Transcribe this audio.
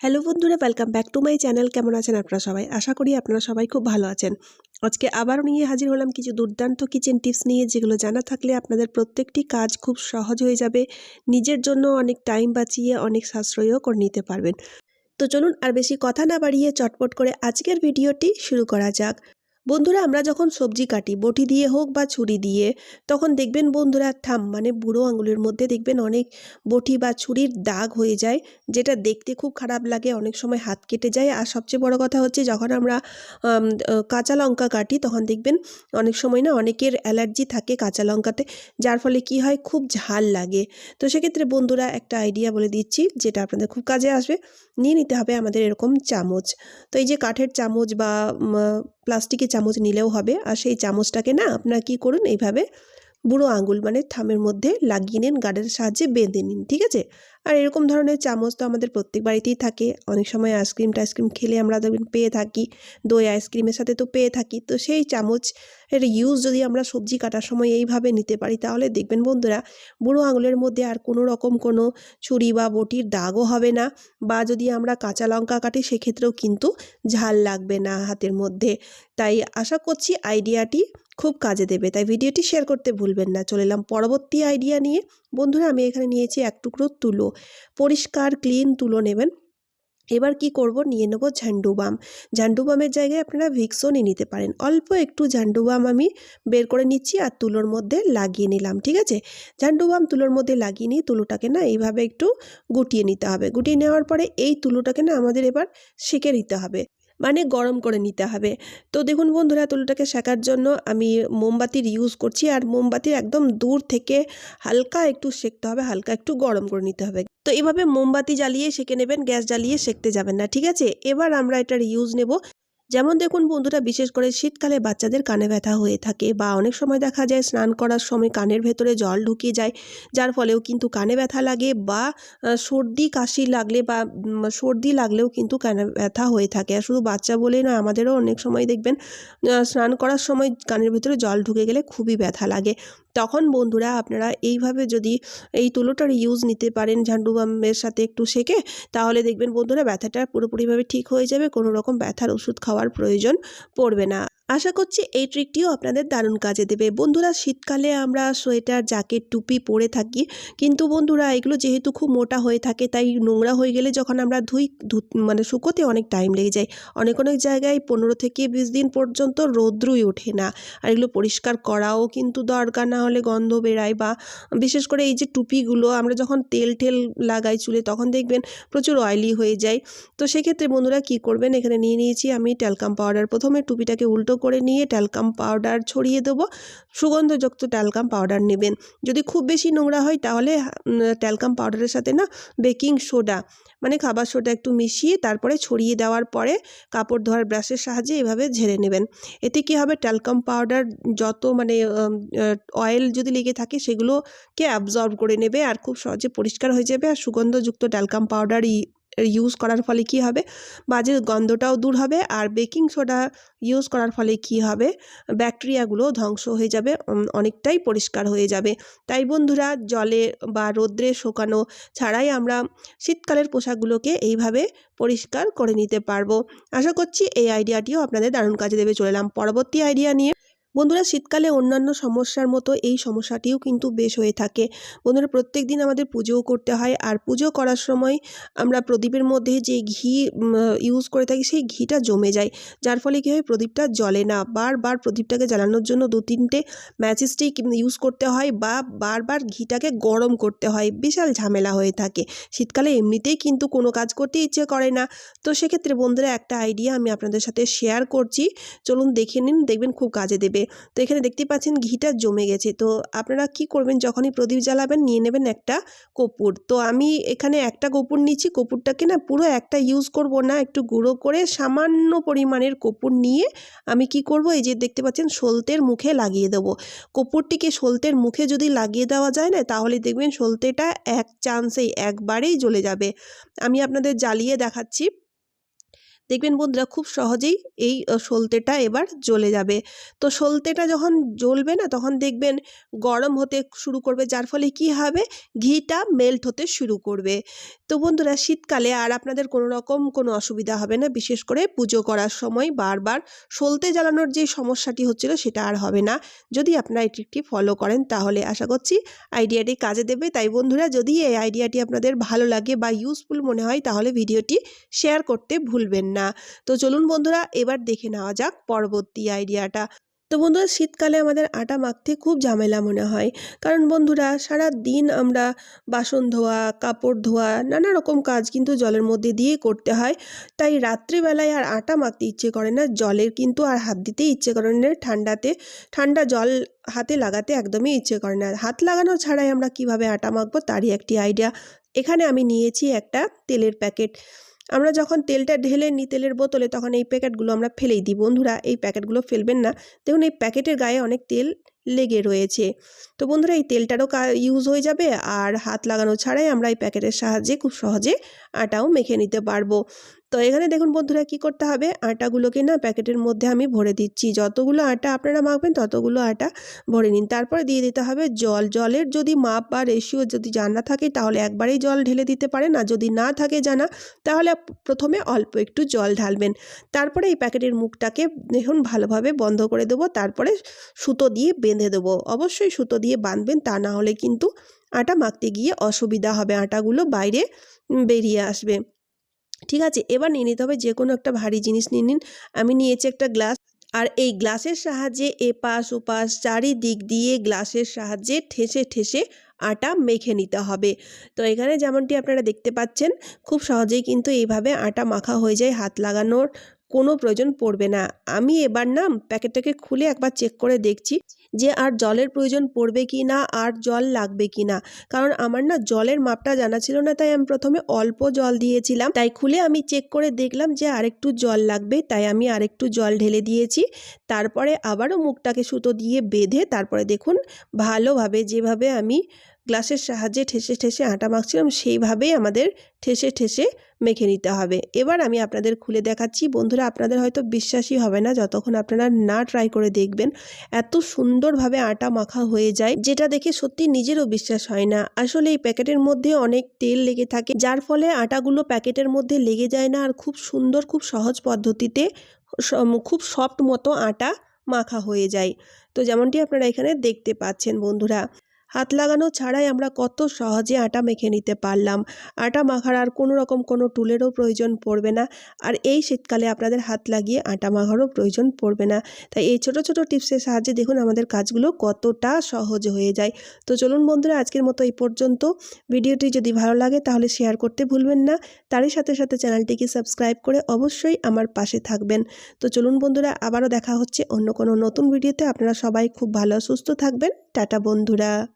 Hello বন্ধুরা welcome back to my channel কেমন আছেন আপনারা সবাই? আশা করি আপনারা সবাই খুব ভালো আছেন। আজকে আবারও নিয়ে হাজির হলাম কিছু দুর্দান্ত কিচেন টিপস নিয়ে, যেগুলো জানা থাকলে আপনাদের প্রত্যেকটি কাজ খুব সহজ হয়ে যাবে। নিজের জন্য অনেক টাইম বাঁচিয়ে, অনেক সাশ্রয়ও করে নিতে পারবেন। তো চলুন আর বেশি কথা না বাড়িয়ে চটপট করে আজকের ভিডিওটি শুরু করা যাক। বন্ধুরা, আমরা যখন সবজি কাটি, বটি দিয়ে হোক বা ছুরি দিয়ে, তখন দেখবেন বন্ধুরা, থাম মানে বুড়ো আঙুলের মধ্যে দেখবেন অনেক বটি বা ছুরির দাগ হয়ে যায়, যেটা দেখতে খুব খারাপ লাগে, অনেক সময় হাত কেটে যায়। আর সবচেয়ে বড় কথা হচ্ছে, যখন আমরা কাঁচা লঙ্কা কাটি, তখন দেখবেন অনেক সময় না অনেকের অ্যালার্জি থাকে কাঁচা লঙ্কাতে, যার ফলে কি হয়, খুব ঝাল লাগে। তো সেক্ষেত্রে বন্ধুরা, একটা আইডিয়া বলে দিচ্ছি, যেটা আপনাদের খুব কাজে আসবে। নিয়ে নিতে হবে আমাদের এরকম চামচ। তো এই যে কাঠের চামচ বা প্লাস্টিকের চামচ নিলেও হবে। আর সেই চামচটাকে না আপনার কী করুন, এইভাবে বুড়ো আঙুল মানে থামের মধ্যে লাগিয়ে নিন গার্ডের সাহায্যে বেঁধে নিন, ঠিক আছে? আর এরকম ধরনের চামচ তো আমাদের প্রত্যেক বাড়িতেই থাকে। অনেক সময় আইসক্রিম টাইসক্রিম খেলে আমরা পেয়ে থাকি, দই আইসক্রিমের সাথে তো পেয়ে থাকি। তো সেই চামচ এর ইউজ যদি আমরা সবজি কাটার সময় এইভাবে নিতে পারি, তাহলে দেখবেন বন্ধুরা, বুড়ো আঙুলের মধ্যে আর কোনো রকম কোনো ছুরি বা বটির দাগও হবে না। বা যদি আমরা কাঁচা লঙ্কা কাটি, সেক্ষেত্রেও কিন্তু ঝাল লাগবে না হাতের মধ্যে। তাই আশা করছি আইডিয়াটি খুব কাজে দেবে। তাই ভিডিওটি শেয়ার করতে ভুলবেন না। চলে এলাম পরবর্তী আইডিয়া নিয়ে। বন্ধুরা, আমি এখানে নিয়েছি এক টুকরো তুলো। পরিষ্কার ক্লিন তুলো নেবেন। এবার কি করব? নিয়ে নেব ঝান্ডু বাম। ঝান্ডু বামের জায়গায় আপনারা ভিক্সও নিয়ে নিতে পারেন। অল্প একটু ঝান্ডুবাম আমি বের করে নিচ্ছি আর তুলোর মধ্যে লাগিয়ে নিলাম, ঠিক আছে? ঝান্ডু বাম তুলোর মধ্যে লাগিয়ে নিয়ে তুলোটাকে না এইভাবে একটু গুটিয়ে নিতে হবে। গুটিয়ে নেওয়ার পরে এই তুলোটাকে না আমাদের এবার সেঁকে নিতে হবে। মানে গরম করে নিতে হবে। তো দেখুন বন্ধুরা, তুলোটাকে শেখার জন্য আমি মোমবাতির ইউজ করছি আর মোমবাতির একদম দূর থেকে হালকা একটু সেঁকতে হবে, হালকা একটু গরম করে নিতে হবে। তো এভাবে মোমবাতি জ্বালিয়ে সেঁকে নেবেন, গ্যাস জ্বালিয়ে সেঁকতে যাবেন না, ঠিক আছে? এবার আমরা এটার ইউজ নেব। যেমন দেখুন বন্ধুরা, বিশেষ করে শীতকালে বাচ্চাদের কানে ব্যথা হয়ে থাকে বা অনেক সময় দেখা যায় স্নান করার সময় কানের ভেতরে জল ঢুকিয়ে যায়, যার ফলেও কিন্তু কানে ব্যথা লাগে বা সর্দি, কাশি লাগলে বা সর্দি লাগলেও কিন্তু কানে ব্যথা হয়ে থাকে। আর শুধু বাচ্চা বলেই না আমাদেরও অনেক সময় দেখবেন স্নান করার সময় কানের ভেতরে জল ঢুকে গেলে খুবই ব্যথা লাগে। তখন বন্ধুরা আপনারা এইভাবে যদি এই তুলোটার ইউজ নিতে পারেন ঝান্ডু বামের সাথে একটু শেখে তাহলে দেখবেন বন্ধুরা ব্যথাটা পুরোপুরিভাবে ঠিক হয়ে যাবে, কোনো রকম ব্যথার ওষুধ খাওয়ার প্রয়োজন পড়বে না। আশা করছি এই ট্রিকটিও আপনাদের দারুণ কাজে দেবে। বন্ধুরা, শীতকালে আমরা সোয়েটার, জ্যাকেট, টুপি পরে থাকি। কিন্তু বন্ধুরা, এগুলো যেহেতু খুব মোটা হয়ে থাকে, তাই নোংরা হয়ে গেলে যখন আমরা ধুই মানে শুকোতে অনেক টাইম লেগে যায়। অনেক অনেক জায়গায় পনেরো থেকে বিশ দিন পর্যন্ত রৌদ্রই ওঠে না। আর এগুলো পরিষ্কার করাও কিন্তু দরকার, না হলে গন্ধ বেরায় বা বিশেষ করে এই যে টুপিগুলো, আমরা যখন তেল টেল লাগাই চুলে, তখন দেখবেন প্রচুর অয়েলি হয়ে যায়। তো সেক্ষেত্রে বন্ধুরা কি করবেন? এখানে নিয়ে নিয়েছি আমি ট্যালকাম পাউডার প্রথমে টুপিটাকে উল্টো করে নিয়ে ট্যালকাম পাউডার ছড়িয়ে দেবো। সুগন্ধযুক্ত ট্যালকাম পাউডার নেবেন। যদি খুব বেশি নোংরা হয় তাহলে ট্যালকাম পাউডারের সাথে না বেকিং সোডা মানে খাবার সোডা একটু মিশিয়ে তারপরে ছড়িয়ে দেওয়ার পরে কাপড় ধোয়ার ব্রাশের সাহায্যে এভাবে ঝেড়ে নেবেন। এতে কি হবে? ট্যালকাম পাউডার যত মানে অয়েল যদি লেগে থাকে সেগুলোকে অ্যাবজর্ব করে নেবে আর খুব সহজে পরিষ্কার হয়ে যাবে। আর সুগন্ধযুক্ত ট্যালকাম পাউডার ইউজ করার ফলে কি হবে? বাজে গন্ধটাও দূর হবে আর বেকিং সোডা ইউজ করার ফলে কি হবে? ব্যাকটেরিয়াগুলো ধ্বংস হয়ে যাবে অনেকটাই পরিষ্কার হয়ে যাবে। তাই বন্ধুরা, জলে বা রোদ্রে শোকানো ছাড়াই আমরা শীতকালের পোশাকগুলোকে এইভাবে পরিষ্কার করে নিতে পারব। আশা করছি এই আইডিয়াটিও আপনাদের দারুণ কাজে দেবে। চলে এলাম পরবর্তী আইডিয়া নিয়ে। বন্ধুরা, শীতকালে অন্যান্য সমস্যার মতো এই সমস্যাটিও কিন্তু বেশ হয়ে থাকে। বন্ধুরা, প্রত্যেক দিন আমাদের পুজোও করতে হয়। আর পুজো করার সময় আমরা প্রদীপের মধ্যে যে ঘি ইউজ করে থাকি, সেই ঘিটা জমে যায়। যার ফলে কী হয়, প্রদীপটা জ্বলে না। বারবার প্রদীপটাকে জ্বালানোর জন্য দু তিনটে ম্যাচেসটিক ইউজ করতে হয় বা বারবার ঘিটাকে গরম করতে হয়। বিশাল ঝামেলা হয়ে থাকে। শীতকালে এমনিতেই কিন্তু কোনো কাজ করতে ইচ্ছে করে না। তো সেক্ষেত্রে বন্ধুরা, একটা আইডিয়া আমি আপনাদের সাথে শেয়ার করছি। চলুন দেখে নিন, দেখবেন খুব কাজে দেবে। তো এখানে দেখতে পাচ্ছেন ঘিটা জমে গেছে। তো আপনারা কি করবেন? যখনই প্রদীপ জ্বালাবেন, নিয়ে নেবেন একটা কপুর তো আমি এখানে একটা কপুর নিচ্ছি। কপুরটাকে না পুরো একটা ইউজ করব না, একটু গুঁড়ো করে সামান্য পরিমাণের কপুর নিয়ে আমি কি করব? এই যে দেখতে পাচ্ছেন সলতের মুখে লাগিয়ে দেবো। কপুরটিকে সলতের মুখে যদি লাগিয়ে দেওয়া যায় না, তাহলে দেখবেন সলতেটা এক চান্সেই একবারেই জ্বলে যাবে। আমি আপনাদের জ্বালিয়ে দেখাচ্ছি। দেখবেন বন্ধুরা খুব সহজেই এই সলতেটা এবার জ্বলে যাবে। তো সলতেটা যখন জ্বলবে না, তখন দেখবেন গরম হতে শুরু করবে, যার ফলে কি হবে? ঘিটা মেল্ট হতে শুরু করবে। তো বন্ধুরা শীতকালে আর আপনাদের কোনো রকম কোনো অসুবিধা হবে না, বিশেষ করে পুজো করার সময় বারবার সলতে জ্বালানোর যে সমস্যাটি হচ্ছিল সেটা আর হবে না। যদি আপনারা এটি একটি ফলো করেন, তাহলে আশা করছি আইডিয়াটি কাজে দেবে। তাই বন্ধুরা যদি এই আইডিয়াটি আপনাদের ভালো লাগে বা ইউজফুল মনে হয়, তাহলে ভিডিওটি শেয়ার করতে ভুলবেন না। তো চলুন বন্ধুরা, এবার দেখে নেওয়া যাক পরবর্তী আইডিয়াটা। তো বন্ধুরা, শীতকালে আমাদের আটা মাখতে খুব ঝামেলা মনে হয়। কারণ বন্ধুরা সারা দিন আমরা বাসন ধোয়া, কাপড় ধোয়া, নানা রকম কাজ কিন্তু জলের মধ্যে দিয়ে করতে হয়। তাই রাত্রিবেলায় আর আটা মাখতে ইচ্ছে করে না। জলের কিন্তু আর হাত দিতে ইচ্ছে করে না ঠান্ডাতে। ঠান্ডা জল হাতে লাগাতে একদমই ইচ্ছে করে না। হাত লাগানো ছাড়াই আমরা কীভাবে আটা মাখবো, তারই একটি আইডিয়া। এখানে আমি নিয়েছি একটা তেলের প্যাকেট। আমরা যখন তেলটা ঢেলে নিই তেলের বোতলে তখন এই প্যাকেটগুলো আমরা ফেলেই দিই। বন্ধুরা, এই প্যাকেটগুলো ফেলবেন না। দেখুন, এই প্যাকেটের গায়ে অনেক তেল লেগে রয়েছে। তো বন্ধুরা, এই তেলটারও ইউজ হয়ে যাবে। আর হাত লাগানো ছাড়াই আমরা এই প্যাকেটের সাহায্যে খুব সহজে আটাও মেখে নিতে পারব। তো এখানে দেখুন বন্ধুরা কি করতে হবে? আটাগুলোকে না প্যাকেটের মধ্যে আমি ভরে দিচ্ছি। যতগুলো আটা আপনারা মাখবেন ততগুলো আটা ভরে নিন। তারপরে দিয়ে দিতে হবে জল। জলের যদি মাপ বা রেশিও যদি জানা থাকে তাহলে একবারেই জল ঢেলে দিতে পারেন। আর যদি না থাকে জানা তাহলে প্রথমে অল্প একটু জল ঢালবেন। তারপরে এই প্যাকেটের মুখটাকে দেখুন ভালোভাবে বন্ধ করে দেবো। তারপরে সুতো দিয়ে বেঁধে দেবো। অবশ্যই সুতো দিয়ে বাঁধবেন তা না হলে কিন্তু আটা মাখতে গিয়ে অসুবিধা হবে। আটাগুলো বাইরে বেরিয়ে আসবে। ঠিক আছে? এবার নিয়ে নিতে হবে যে কোনো একটা ভারী জিনিস নিয়ে নিন। আমি নিয়েছি একটা গ্লাস। আর এই গ্লাসের সাহায্যে এপাশ, ওপাশ, চারিদিক দিয়ে গ্লাসের সাহায্যে ঠেসে ঠেসে আটা মেখে নিতে হবে। তো এখানে যেমনটি আপনারা দেখতে পাচ্ছেন, খুব সহজেই কিন্তু এইভাবে আটা মাখা হয়ে যায়, হাত লাগানোর কোনো প্রয়োজন পড়বে না। আমি এবার না প্যাকেটটাকে খুলে একবার চেক করে দেখছি। যে আর জলের প্রয়োজন পড়বে কি না, আর জল লাগবে কি না। কারণ আমার না জলের মাপটা জানা ছিল না, তাই আমি প্রথমে অল্প জল দিয়েছিলাম। তাই খুলে আমি চেক করে দেখলাম যে আরেকটু জল লাগবে, তাই আমি আরেকটু জল ঢেলে দিয়েছি। তারপরে আবারও মুখটাকে সুতো দিয়ে বেঁধে, তারপরে দেখুন ভালোভাবে যেভাবে আমি গ্লাসের সাহায্যে ঠেসে ঠেসে আটা মাখছিলাম, সেইভাবেই আমাদের ঠেসে ঠেসে মেখে নিতে হবে। এবার আমি আপনাদের খুলে দেখাচ্ছি। বন্ধুরা, আপনাদের হয়তো বিশ্বাসই হবে না, যতক্ষণ আপনারা না ট্রাই করে দেখবেন, এত সুন্দরভাবে আটা মাখা হয়ে যায়, যেটা দেখে সত্যি নিজেরও বিশ্বাস হয় না। আসলে এই প্যাকেটের মধ্যে অনেক তেল লেগে থাকে, যার ফলে আটাগুলো প্যাকেটের মধ্যে লেগে যায় না আর খুব সুন্দর, খুব সহজ পদ্ধতিতে খুব সফট মতো আটা মাখা হয়ে যায়। তো যেমনটি আপনারা এখানে দেখতে পাচ্ছেন বন্ধুরা। হাত লাগানো ছাড়াই আমরা কত সহজে আটা মেখে নিতে পারলাম। আটা মাখার আর কোনো রকম কোনো টুলেরও প্রয়োজন পড়বে না। আর এই শীতকালে আপনাদের হাত লাগিয়ে আটা মাখারও প্রয়োজন পড়বে না। তাই এই ছোট ছোট টিপসের সাহায্যে দেখুন আমাদের কাজগুলো কতটা সহজ হয়ে যায়। তো চলুন বন্ধুরা, আজকের মতো এই পর্যন্ত। ভিডিওটি যদি ভালো লাগে তাহলে শেয়ার করতে ভুলবেন না। তারই সাথে সাথে চ্যানেলটিকে সাবস্ক্রাইব করে অবশ্যই আমার পাশে থাকবেন। তো চলুন বন্ধুরা, আবারও দেখা হচ্ছে অন্য কোনো নতুন ভিডিওতে। আপনারা সবাই খুব ভালো, সুস্থ থাকবেন। টাটা বন্ধুরা।